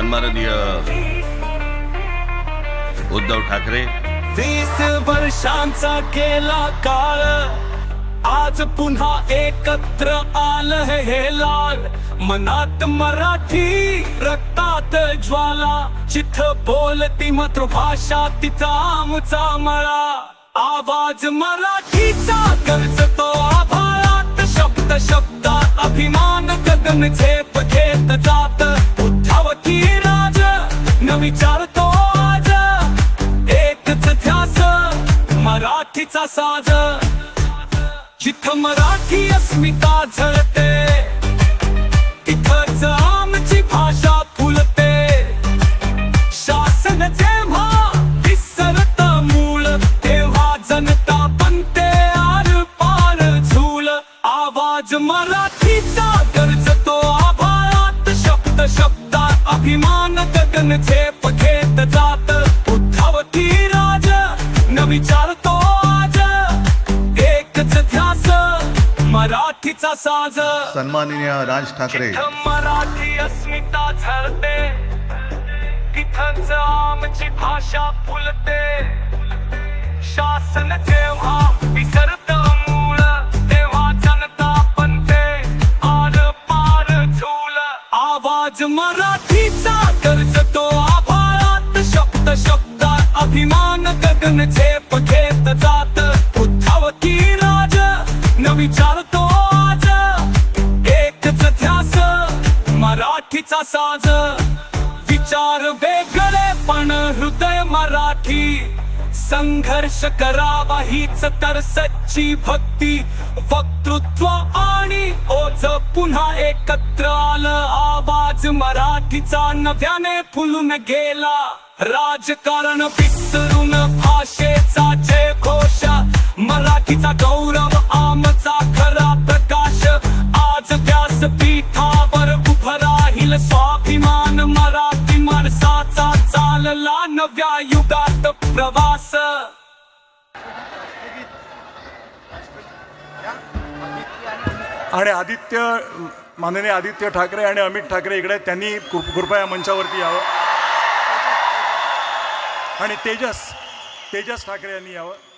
सन्माननीय उद्धव ठाकरे. वीस वर्षांचा केला काळ आज पुन्हा एकत्र आलं हे लाल. मनात मराठी रक्तात ज्वाला जिथं बोलती मातृभाषा तिचा आमचा मळा. आवाज मराठीचा गरजतो आभाळात शब्द शब्दात अभिमान गगन झेप घेत जात. विचारतो आज. एकच ध्यास मराठीचा साज. जिथं मराठी अस्मिता झळते तिथच आमची भाषा फुलते. शासन जेव्हा विसरत मूळ तेव्हा जनता बनते आर पार झूल. आवाज मराठीचा गरजतो आभाळात शब्द शब्दात अभिमान गगन झेप घेत जात उद्धव राज न विचारतो आज. एकच ध्यास मराठीचा साज. सन्माननीय राज ठाकरे. मराठी अस्मिता झळते. तिथंच आमची भाषा फुलते. शासन जेव्हा विसरत मूळ तेव्हा जनता बनते आर पार झूल. आवाज मराठीचा अभिमान जात. उद्धव की राज न विचारतो आज. एकच ध्यास मराठीचा साज. विचार वेगळे पण हृदय मराठी. संघर्ष करावा हीच तर सच्ची भक्ती. वक्तृत्व आणि ओझ पुन्हा एकत्र आलं. आवाज मराठीचा नव्याने फुलून गेला. राजकारण विसरून भाषेचा जय घोष मराठीचा गौरव आमचा खरा प्रकाश. आज व्यासपीठावर उभं राहील स्वाभिमान मराठी माणसाचा चालला नव्या युगात प्रवास. आणि आदित्य माननीय आदित्य ठाकरे आणि अमित ठाकरे इकडे त्यांनी कृपया मंचावरती यावं. आणि तेजस तेजस ठाकरे यांनी यावं.